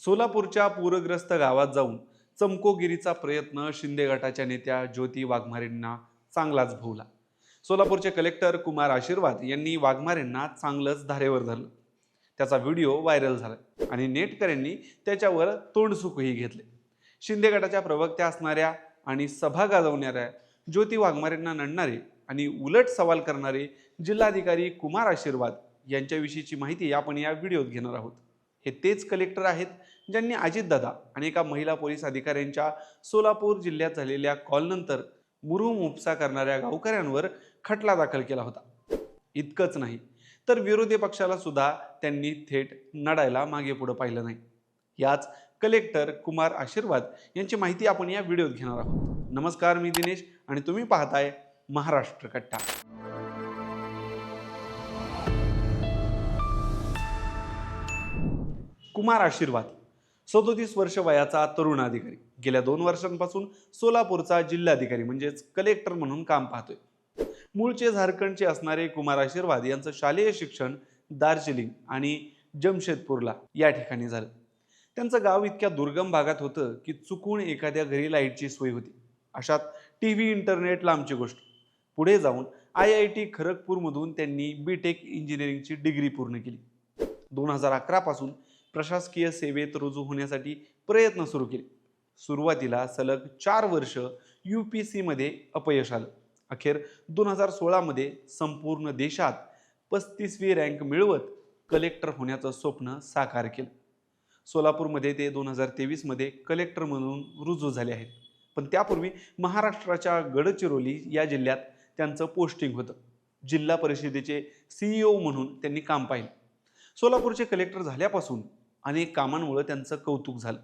सोलापूरच्या पूरग्रस्त गावात जाऊन चमकोगिरीचा प्रयत्न शिंदे गटाच्या नेत्या ज्योती वाघमारेंना चांगलाच भोवला. सोलापूरचे कलेक्टर कुमार आशीर्वाद यांनी वाघमारेंना चांगलंच धारेवर धरलं. त्याचा व्हिडिओ व्हायरल झाला आणि नेटकऱ्यांनी त्याच्यावर तोंडसुकही घेतले. शिंदे गटाच्या प्रवक्त्या असणाऱ्या आणि सभा गाजवणाऱ्या ज्योती वाघमारेंना नडणारे आणि उलट सवाल करणारे जिल्हाधिकारी कुमार आशीर्वाद यांच्याविषयीची माहिती आपण या व्हिडिओत घेणार आहोत. हे तेच कलेक्टर आहेत ज्यांनी अजितदादा आणि एका महिला पोलीस अधिकाऱ्यांच्या सोलापूर जिल्ह्यात झालेल्या कॉलनंतर मुरुम उपसा करणाऱ्या गावकऱ्यांवर खटला दाखल केला होता. इतकंच नाही तर विरोधी पक्षाला सुद्धा त्यांनी थेट नडायला मागे पुढं पाहिलं नाही. याच कलेक्टर कुमार आशीर्वाद यांची माहिती आपण या व्हिडिओत घेणार आहोत. नमस्कार मी दिनेश आणि तुम्ही पाहताय महाराष्ट्र कट्टा. कुमार आशीर्वाद. सदोतीस वर्ष वयाचा तरुण अधिकारी. गेल्या दोन वर्षांपासून सोलापूरचा जिल्हाधिकारी म्हणजेच कलेक्टर म्हणून काम पाहतोय. मूळचे झारखंडचे असणारे कुमार आशीर्वाद यांचं शालेय शिक्षण दार्जिलिंग आणि जमशेदपूरला या ठिकाणी झालं. त्यांचं गाव इतक्या दुर्गम भागात होतं की चुकून एखाद्या घरी लाईटची सोय होती. अशात टी व्ही इंटरनेट लांबची गोष्ट. पुढे जाऊन आय आय टी खरगपूरमधून त्यांनी बी टेक इंजिनिअरिंगची डिग्री पूर्ण केली. दोन हजार अकरापासून प्रशासकीय सेवेत रुजू होण्यासाठी प्रयत्न सुरू केले. सुरुवातीला सलग चार वर्ष यू पी सीमध्ये अपयश आलं. अखेर दोन हजार सोळामध्ये संपूर्ण देशात पस्तीसवी रँक मिळवत कलेक्टर होण्याचं स्वप्न साकार केलं. सोलापूरमध्ये ते दोन हजार तेवीसमध्ये कलेक्टर म्हणून रुजू झाले आहेत. पण त्यापूर्वी महाराष्ट्राच्या गडचिरोली या जिल्ह्यात त्यांचं पोस्टिंग होतं. जिल्हा परिषदेचे सीईओ म्हणून त्यांनी काम पाहिलं. सोलापूरचे कलेक्टर झाल्यापासून अनेक कामांमुळं त्यांचं कौतुक झालं.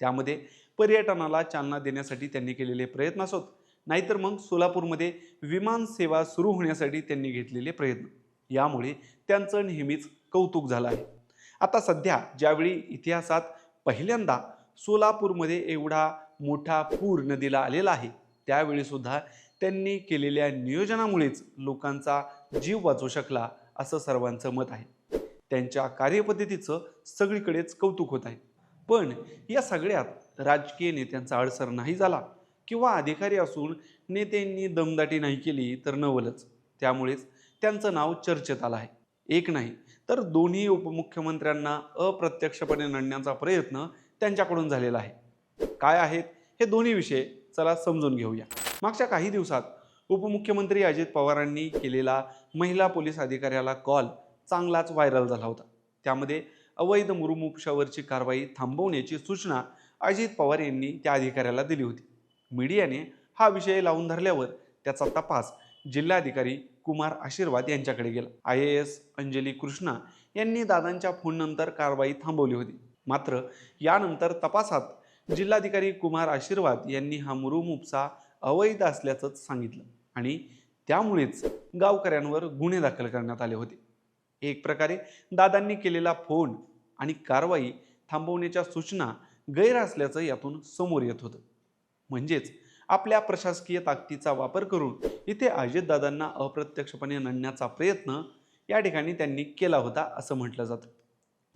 त्यामध्ये पर्यटनाला चालना देण्यासाठी त्यांनी केलेले प्रयत्न असोत. नाहीतर मग सोलापूरमध्ये विमान सेवा सुरू होण्यासाठी त्यांनी घेतलेले प्रयत्न. यामुळे त्यांचं नेहमीच कौतुक झालं आहे. आता सध्या ज्यावेळी इतिहासात पहिल्यांदा सोलापूरमध्ये एवढा मोठा पूर नदीला आलेला आहे त्यावेळीसुद्धा त्यांनी केलेल्या नियोजनामुळेच लोकांचा जीव वाचू शकला असं सर्वांचं मत आहे. त्यांच्या कार्यपद्धतीचं सगळीकडेच कौतुक होत आहे. पण या सगळ्यात राजकीय नेत्यांचा अडसर नाही झाला किंवा अधिकारी असून नेत्यांनी दमदाटी नाही केली तर नवलच. त्यामुळेच त्यांचं नाव चर्चेत आलं आहे. एक नाही तर दोन्ही उपमुख्यमंत्र्यांना अप्रत्यक्षपणे नडण्याचा प्रयत्न त्यांच्याकडून झालेला आहे. काय आहेत हे दोन्ही विषय चला समजून घेऊया. मागच्या काही दिवसात उपमुख्यमंत्री अजित पवारांनी केलेला महिला पोलीस अधिकाऱ्याला कॉल चांगलाच व्हायरल झाला होता. त्यामध्ये अवैध मुरुमुपशावरची कारवाई थांबवण्याची सूचना अजित पवार यांनी त्या अधिकाऱ्याला दिली होती. मीडियाने हा विषय लावून धरल्यावर त्याचा तपास जिल्हाधिकारी कुमार आशीर्वाद यांच्याकडे गेला. I A S Anjali Krishna यांनी दादांच्या फोननंतर कारवाई थांबवली होती. मात्र यानंतर तपासात जिल्हाधिकारी कुमार आशीर्वाद यांनी हा मुरुम उपसा अवैध असल्याचंच सांगितलं आणि त्यामुळेच गावकऱ्यांवर गुन्हे दाखल करण्यात आले होते. एक प्रकारे दादांनी केलेला फोन आणि कारवाई थांबवण्याच्या सूचना गैर असल्याचं यातून समोर येत होतं. म्हणजेच आपल्या प्रशासकीय ताकदीचा वापर करून इथे अजितदादांना अप्रत्यक्षपणे नडण्याचा प्रयत्न या ठिकाणी त्यांनी केला होता असं म्हटलं जातं.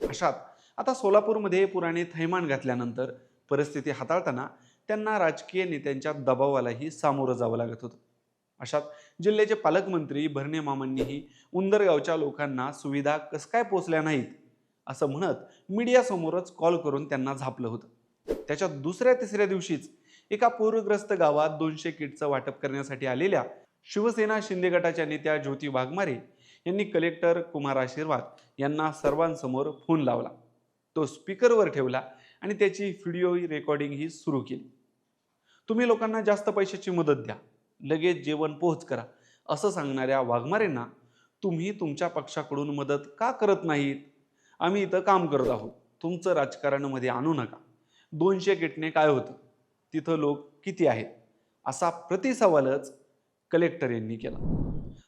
अशात आता सोलापूरमध्ये पुराणे थैमान घातल्यानंतर परिस्थिती हाताळताना त्यांना राजकीय नेत्यांच्या दबावालाही सामोरं जावं लागत होतं. अशात जिल्ह्याचे पालकमंत्री भरणे मामांनीही उंदरगावच्या लोकांना सुविधा कस काय पोचल्या नाहीत? असं म्हणत मीडियासमोरच कॉल करून त्यांना झापलं होतं. त्याच्या दुसऱ्या तिसऱ्या दिवशीच एका पूरग्रस्त गावात दोनशे किटचं वाटप करण्यासाठी आलेल्या शिवसेना शिंदे गटाच्या नेत्या ज्योती वाघमारे यांनी कलेक्टर कुमार आशीर्वाद यांना सर्वांसमोर फोन लावला. तो स्पीकरवर ठेवला आणि त्याची व्हिडिओ रेकॉर्डिंग ही सुरू केली. तुम्ही लोकांना जास्त पैशाची मदत द्या. लगेच जेवण पोहोच करा. असं सांगणाऱ्या वाघमारेंना तुम्ही तुमच्या पक्षाकडून मदत का करत नाहीत? आम्ही इथं काम करत आहोत. तुमचं राजकारणामध्ये आणू नका. दोनशे किटणे काय होतं? तिथं लोक किती आहेत? असा प्रतिसवालच कलेक्टर यांनी केला.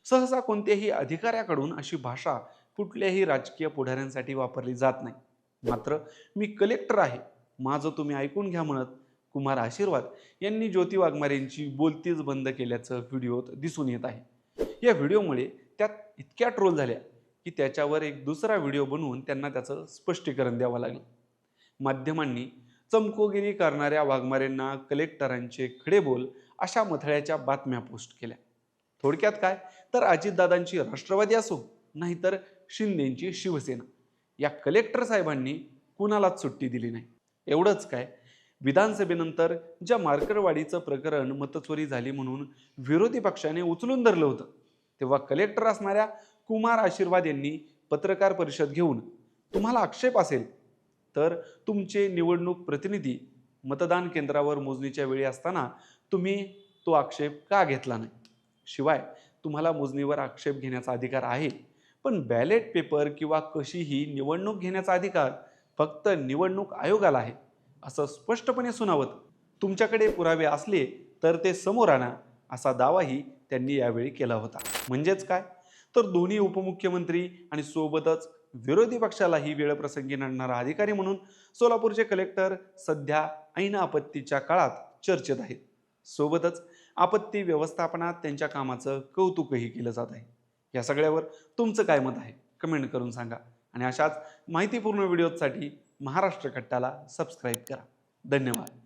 सहसा कोणत्याही अधिकाऱ्याकडून अशी भाषा कुठल्याही राजकीय पुढाऱ्यांसाठी वापरली जात नाही. मात्र मी कलेक्टर आहे. माझं तुम्ही ऐकून घ्या म्हणत कुमार आशीर्वाद यांनी ज्योती वाघमारेंची बोलतीच बंद केल्याचं व्हिडिओत दिसून येत आहे. या व्हिडिओमुळे त्यात इतक्या ट्रोल झाल्या की त्याच्यावर एक दुसरा व्हिडिओ बनवून त्यांना त्याचं स्पष्टीकरण द्यावं लागलं. माध्यमांनी चमकोगिरी करणाऱ्या वाघमारेंना कलेक्टरांचे खडे बोल अशा मथळ्याच्या बातम्या पोस्ट केल्या. थोडक्यात काय? तर अजितदादांची राष्ट्रवादी असो नाहीतर शिंदेंची शिवसेना. या कलेक्टर साहेबांनी कुणालाच सुट्टी दिली नाही. एवढंच काय? विधानसभेनंतर ज्या मार्करवाडीचं प्रकरण मतचोरी झाली म्हणून विरोधी पक्षाने उचलून धरलं होतं तेव्हा कलेक्टर असणाऱ्या कुमार आशीर्वाद यांनी पत्रकार परिषद घेऊन तुम्हाला आक्षेप असेल तर तुमचे निवडणूक प्रतिनिधी मतदान केंद्रावर मोजणीच्या वेळी असताना तुम्ही तो आक्षेप का घेतला नाही? शिवाय तुम्हाला मोजणीवर आक्षेप घेण्याचा अधिकार आहे पण बॅलेट पेपर किंवा कशीही निवडणूक घेण्याचा अधिकार फक्त निवडणूक आयोगाला आहे. असं स्पष्टपणे सुनावत तुमच्याकडे पुरावे असले तर ते समोर आणा असा दावाही त्यांनी यावेळी केला होता. म्हणजेच काय? तर दोन्ही उपमुख्यमंत्री आणि सोबतच विरोधी पक्षालाही वेळप्रसंगी नडणारा अधिकारी म्हणून सोलापूरचे कलेक्टर सध्या ऐन आपत्तीच्या काळात चर्चेत आहेत. सोबतच आपत्ती व्यवस्थापनात त्यांच्या कामाचं कौतुकही केलं जात आहे. या सगळ्यावर तुमचं काय मत आहे? कमेंट करून सांगा. आणि अशाच माहितीपूर्ण व्हिडिओसाठी महाराष्ट्र कट्टाला सबस्क्राईब करा. धन्यवाद.